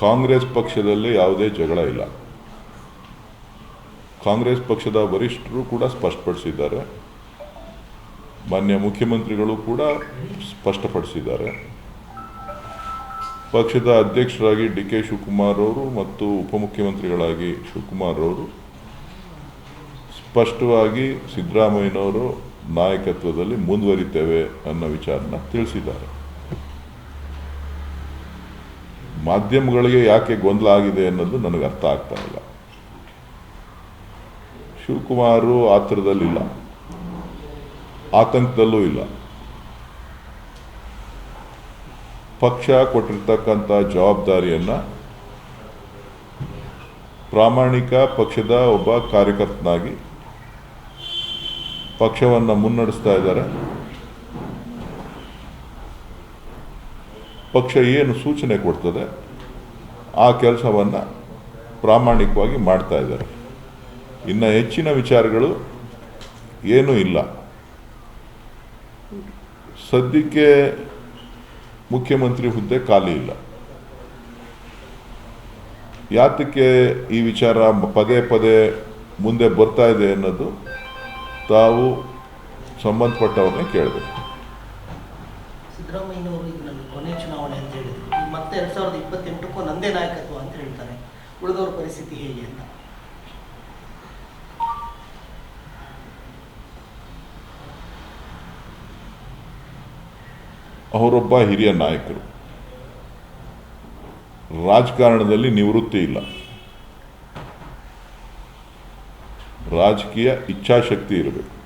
ಕಾಂಗ್ರೆಸ್ ಪಕ್ಷದಲ್ಲಿ ಯಾವುದೇ ಜಗಳ ಇಲ್ಲ. ಕಾಂಗ್ರೆಸ್ ಪಕ್ಷದ ವರಿಷ್ಠರು ಕೂಡ ಸ್ಪಷ್ಟಪಡಿಸಿದ್ದಾರೆ. ಮಾನ್ಯ ಮುಖ್ಯಮಂತ್ರಿಗಳು ಕೂಡ ಸ್ಪಷ್ಟಪಡಿಸಿದ್ದಾರೆ. ಪಕ್ಷದ ಅಧ್ಯಕ್ಷರಾಗಿ ಡಿ ಕೆ ಶಿವಕುಮಾರ್ ಅವರು ಮತ್ತು ಉಪಮುಖ್ಯಮಂತ್ರಿಗಳಾಗಿ ಶಿವಕುಮಾರ್ ಅವರು ಸ್ಪಷ್ಟವಾಗಿ ಸಿದ್ದರಾಮಯ್ಯನವರು ನಾಯಕತ್ವದಲ್ಲಿ ಮುಂದುವರಿತೇವೆ ಅನ್ನೋ ವಿಚಾರನ ತಿಳಿಸಿದ್ದಾರೆ. ಮಾಧ್ಯಮಗಳಿಗೆ ಯಾಕೆ ಗೊಂದಲ ಆಗಿದೆ ಅನ್ನೋದು ನನಗೆ ಅರ್ಥ ಆಗ್ತಾ ಇಲ್ಲ. ಶಿವಕುಮಾರು ಆತರದಲ್ಲಿಲ್ಲ ಆತಂಕದಲ್ಲೂ ಇಲ್ಲ. ಪಕ್ಷ ಕೊಟ್ಟಿರ್ತಕ್ಕಂಥ ಜವಾಬ್ದಾರಿಯನ್ನು ಪ್ರಾಮಾಣಿಕ ಪಕ್ಷದ ಒಬ್ಬ ಕಾರ್ಯಕರ್ತನಾಗಿ ಪಕ್ಷವನ್ನು ಮುನ್ನಡೆಸ್ತಾ ಇದ್ದಾರೆ. ಪಕ್ಷ ಏನು ಸೂಚನೆ ಕೊಡ್ತದೆ, ಆ ಕೆಲಸವನ್ನು ಪ್ರಾಮಾಣಿಕವಾಗಿ ಮಾಡ್ತಾ ಇದ್ದಾರೆ. ಇನ್ನು ಹೆಚ್ಚಿನ ವಿಚಾರಗಳು ಏನೂ ಇಲ್ಲ. ಸದ್ಯಕ್ಕೆ ಮುಖ್ಯಮಂತ್ರಿ ಹುದ್ದೆ ಖಾಲಿ ಇಲ್ಲ. ಯಾತಕ್ಕೆ ಈ ವಿಚಾರ ಪದೇ ಪದೇ ಮುಂದೆ ಬರ್ತಾ ಇದೆ ಅನ್ನೋದು ತಾವು ಸಂಬಂಧಪಟ್ಟವ್ರನ್ನೇ ಕೇಳಬೇಕು. ಕೊನೆ ಚುನಾವಣೆ ಅಂತ ಹೇಳಿದ್ರು. ಮತ್ತೆ ಎರಡ್ ಸಾವಿರದ ಇಪ್ಪತ್ತೆಂಟಕ್ಕೂ ನಂದೇ ನಾಯಕತ್ವ ಅಂತ ಹೇಳ್ತಾರೆ. ಉಳಿದವ್ರ ಪರಿಸ್ಥಿತಿ ಹೇಗೆ ಅಂತ. ಅವರೊಬ್ಬ ಹಿರಿಯ ನಾಯಕರು. ರಾಜಕಾರಣದಲ್ಲಿ ನಿವೃತ್ತಿ ಇಲ್ಲ. ರಾಜಕೀಯ ಇಚ್ಛಾಶಕ್ತಿ ಇರಬೇಕು.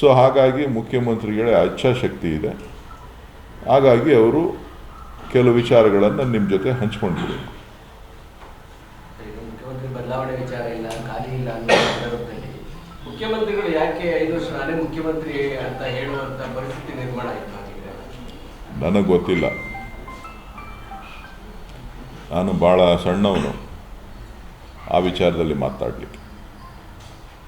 ಸೊ ಹಾಗಾಗಿ ಮುಖ್ಯಮಂತ್ರಿಗಳ ಇಚ್ಛಾಶಕ್ತಿ ಇದೆ. ಹಾಗಾಗಿ ಅವರು ಕೆಲವು ವಿಚಾರಗಳನ್ನು ನಿಮ್ಮ ಜೊತೆ ಹಂಚ್ಕೊಂಡಿದ್ರು ಬದಲಾವಣೆ ವಿಚಾರ ಇಲ್ಲ ಖಾಲಿ ಇಲ್ಲ ಮುಖ್ಯಮಂತ್ರಿಗಳು ಯಾಕೆ ಐದು ವರ್ಷ ನಾನೇ ಮುಖ್ಯಮಂತ್ರಿ ಅಂತ ಹೇಳುವಂತ ಪರಿಸ್ಥಿತಿ ನಿರ್ಮಾಣ ಆಯ್ತು ನನಗೆ ಗೊತ್ತಿಲ್ಲ. ನಾನು ಭಾಳ ಸಣ್ಣವನು. ಆ ವಿಚಾರದಲ್ಲಿ ಮಾತಾಡಲಿಕ್ಕೆ.